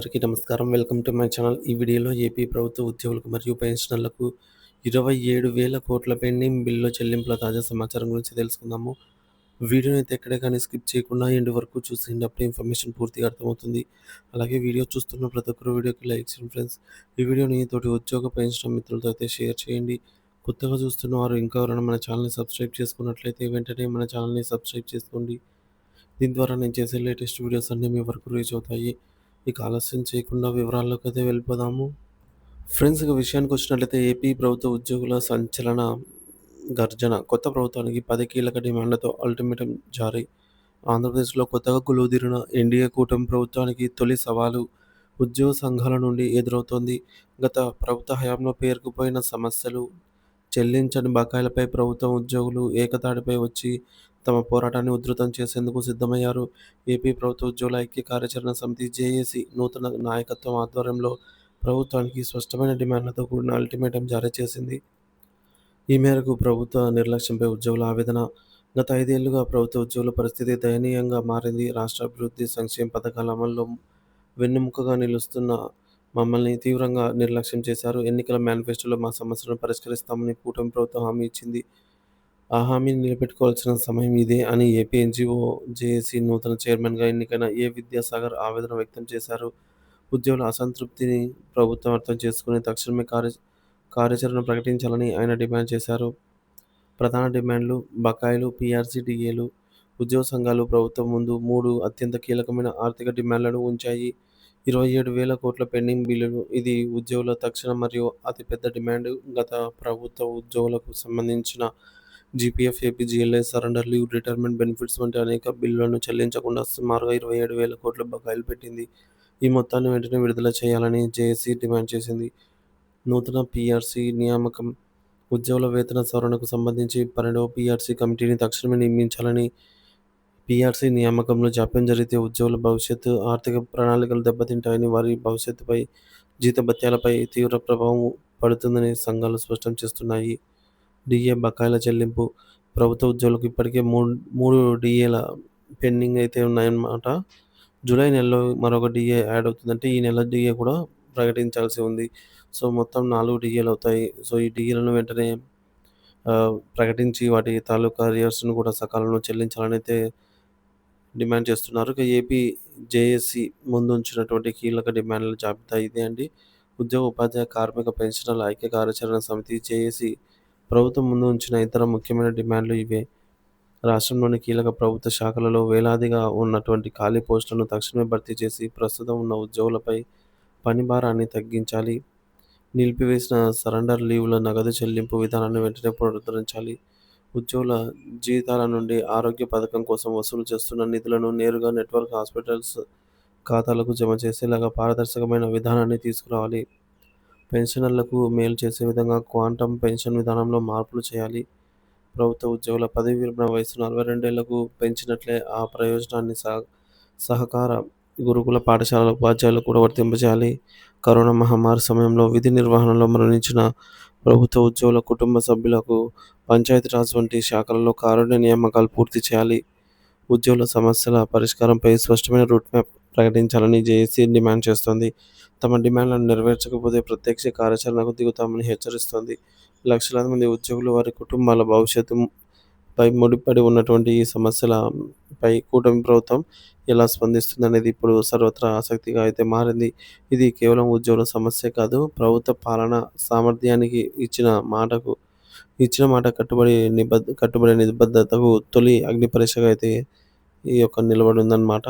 అందరికీ నమస్కారం. Welcome to my channel. ఈ వీడియోలో ఏపీ ప్రభుత్వ ఉద్యోగులకు మరియు పెన్షనర్లకు ఇరవై ఏడు వేల కోట్ల పెండింగ్ బిల్లు చెల్లింపుల తాజా సమాచారం గురించి తెలుసుకుందాము. వీడియోని అయితే ఎక్కడే కానీ స్కిప్ చేయకుండా ఎండ్ వరకు చూసినప్పుడు ఇన్ఫర్మేషన్ పూర్తిగా అర్థమవుతుంది. అలాగే వీడియో చూస్తున్న ప్రతి ఒక్కరు వీడియోకి లైక్ చేయండి ఫ్రెండ్స్. ఈ వీడియోని తోటి ఉద్యోగ పెన్షన్ మిత్రులతో అయితే షేర్ చేయండి. కొత్తగా చూస్తున్న వారు ఇంకా ఎవరైనా మన ఛానల్ని సబ్స్క్రైబ్ చేసుకున్నట్లయితే వెంటనే మన ఛానల్ని సబ్స్క్రైబ్ చేసుకోండి. దీని ద్వారా నేను చేసే లేటెస్ట్ వీడియోస్ అన్నీ మీ వరకు రీచ్ అవుతాయి. ఇక ఆలస్యం చేయకుండా వివరాల్లోకి అయితే వెళ్ళిపోదాము. ఫ్రెండ్స్ ఇక విషయానికి వచ్చినట్లయితే ఏపీ ప్రభుత్వ ఉద్యోగుల సంచలన గర్జన. కొత్త ప్రభుత్వానికి పది కీలక డిమాండ్లతో అల్టిమేటం జారీ. ఆంధ్రప్రదేశ్లో కొత్తగా కొలువుదీరిన ఎన్డీఏ కూటమి ప్రభుత్వానికి తొలి సవాలు ఉద్యోగ సంఘాల నుండి ఎదురవుతోంది. గత ప్రభుత్వ హయాంలో పేరుకుపోయిన సమస్యలు చెల్లించని బకాయిలపై ప్రభుత్వం ఉద్యోగులు ఏకతాటిపై వచ్చి తమ పోరాటాన్ని ఉధృతం చేసేందుకు సిద్ధమయ్యారు. ఏపీ ప్రభుత్వ ఉద్యోగుల ఐక్య కార్యాచరణ సమితి జేఏసీ నూతన నాయకత్వం ఆధ్వర్యంలో ప్రభుత్వానికి స్పష్టమైన డిమాండ్లతో కూడిన అల్టిమేటం జారీ చేసింది. ఈ మేరకు ప్రభుత్వ నిర్లక్ష్యంపై ఉద్యోగుల ఆవేదన. గత ఐదేళ్ళుగా ప్రభుత్వ ఉద్యోగుల పరిస్థితి దయనీయంగా మారింది. రాష్ట్ర అభివృద్ధి సంక్షేమ పథకాల అమల్లో వెన్నెముకగా నిలుస్తున్న మమ్మల్ని తీవ్రంగా నిర్లక్ష్యం చేశారు. ఎన్నికల మేనిఫెస్టోలో మా సమస్యలను పరిష్కరిస్తామని కూటమి ప్రభుత్వం హామీ ఇచ్చింది. ఆ హామీని నిలబెట్టుకోవాల్సిన సమయం ఇదే అని ఏపీ ఎన్జిఓ జేఏసీ నూతన చైర్మన్గా ఎన్నికైన ఏ విద్యాసాగర్ ఆవేదన వ్యక్తం చేశారు? ఉద్యోగుల అసంతృప్తిని ప్రభుత్వం అర్థం చేసుకుని తక్షణమే కార్య కార్యాచరణ ప్రకటించాలని ఆయన డిమాండ్ చేశారు. ప్రధాన డిమాండ్లు బకాయిలు పీఆర్సీ డిఏలు ఉద్యోగ సంఘాలు ప్రభుత్వం ముందు మూడు అత్యంత కీలకమైన ఆర్థిక డిమాండ్లను ఉంచాయి. ఇరవై ఏడు వేల కోట్ల పెండింగ్ బిల్లులు ఇది ఉద్యోగుల తక్షణ మరియు అతిపెద్ద డిమాండ్. గత ప్రభుత్వ ఉద్యోగులకు సంబంధించిన GPF AP GLI surrender leave retirement benefits వంటి అనేక బిల్లులను చెల్లించకుండా సుమారుగా ఇరవై ఏడు వేల కోట్ల బకాయిలు పెట్టింది. ఈ మొత్తాన్ని వెంటనే విడుదల చేయాలని జేఏసీ డిమాండ్ చేసింది. నూతన పీఆర్సీ నియామకం. ఉద్యోగుల వేతన సవరణకు సంబంధించి పన్నెండవ పీఆర్సీ కమిటీని తక్షణమే నియమించాలని పీఆర్సీ నియామకంలో జాప్యం జరిగితే ఉద్యోగుల భవిష్యత్తు ఆర్థిక ప్రణాళికలు దెబ్బతింటాయని వారి భవిష్యత్తుపై జీతభత్యాలపై తీవ్ర ప్రభావం పడుతుందని సంఘాలు స్పష్టం చేస్తున్నాయి. డిఏ బకాయిల చెల్లింపు. ప్రభుత్వ ఉద్యోగులకు ఇప్పటికే మూడు మూడు డిఏల పెండింగ్ అయితే ఉన్నాయన్నమాట. జూలై నెలలో మరొక డిఏ యాడ్ అవుతుందంటే ఈ నెల డిఏ కూడా ప్రకటించాల్సి ఉంది. సో మొత్తం నాలుగు డిఏలు అవుతాయి. సో ఈ డిఏలను వెంటనే ప్రకటించి వాటి తాలూకా రియర్స్ను కూడా సకాలంలో చెల్లించాలని అయితే డిమాండ్ చేస్తున్నారు. ఇక ఏపీ జేఏసీ ముందు ఉంచినటువంటి కీలక డిమాండ్ల జాబితా ఇదే అండి. ఉద్యోగ ఉపాధ్యాయ కార్మిక పెన్షనర్ల ఐక్య కార్యాచరణ సమితి జేఏసీ ప్రభుత్వం ముందు ఉంచిన ఇతర ముఖ్యమైన డిమాండ్లు ఇవే. రాష్ట్రంలోని కీలక ప్రభుత్వ శాఖలలో వేలాదిగా ఉన్నటువంటి ఖాళీ పోస్టులను తక్షణమే భర్తీ చేసి ప్రస్తుతం ఉన్న ఉద్యోగులపై పని భారాన్ని తగ్గించాలి. నిలిపివేసిన సరెండర్ లీవ్ల నగదు చెల్లింపు విధానాన్ని వెంటనే పునరుద్ధరించాలి. ఉద్యోగుల జీతాల నుండి ఆరోగ్య పథకం కోసం వసూలు చేస్తున్న నిధులను నేరుగా నెట్వర్క్ హాస్పిటల్స్ ఖాతాలకు జమ చేసేలాగా పారదర్శకమైన విధానాన్ని తీసుకురావాలి. పెన్షనర్లకు మేలు చేసే విధంగా క్వాంటమ్ పెన్షన్ విధానంలో మార్పులు చేయాలి. ప్రభుత్వ ఉద్యోగుల పదవి విరమణ వయసు నలభై రెండేళ్ళకు పెంచినట్లే ఆ ప్రయోజనాన్ని సహ సహకార గురుకుల పాఠశాలల ఉపాధ్యాయులు కూడా వర్తింపజేయాలి. కరోనా మహమ్మారి సమయంలో విధి నిర్వహణలో మరణించిన ప్రభుత్వ ఉద్యోగుల కుటుంబ సభ్యులకు పంచాయతీరాజ్ వంటి శాఖలలో కారుణ్య నియామకాలు పూర్తి చేయాలి. ఉద్యోగుల సమస్యల పరిష్కారంపై స్పష్టమైన రూట్ మ్యాప్ ప్రకటించాలని జేఏసీ డిమాండ్ చేస్తోంది. తమ డిమాండ్లను నెరవేర్చకపోతే ప్రత్యక్ష కార్యాచరణకు దిగుతామని హెచ్చరిస్తోంది. లక్షలాది మంది ఉద్యోగులు వారి కుటుంబాల భవిష్యత్తు పై ముడిపడి ఉన్నటువంటి ఈ సమస్యలపై కూటమి ప్రభుత్వం ఎలా స్పందిస్తుంది అనేది ఇప్పుడు సర్వత్రా ఆసక్తిగా అయితే మారింది. ఇది కేవలం ఉద్యోగుల సమస్య కాదు ప్రభుత్వ పాలన సామర్థ్యానికి ఇచ్చిన మాటకు ఇచ్చిన మాట కట్టుబడి నిబద్ధ కట్టుబడి నిబద్ధతకు తొలి అగ్నిపరీక్షగా అయితే ఈ యొక్క నిలబడి ఉందన్నమాట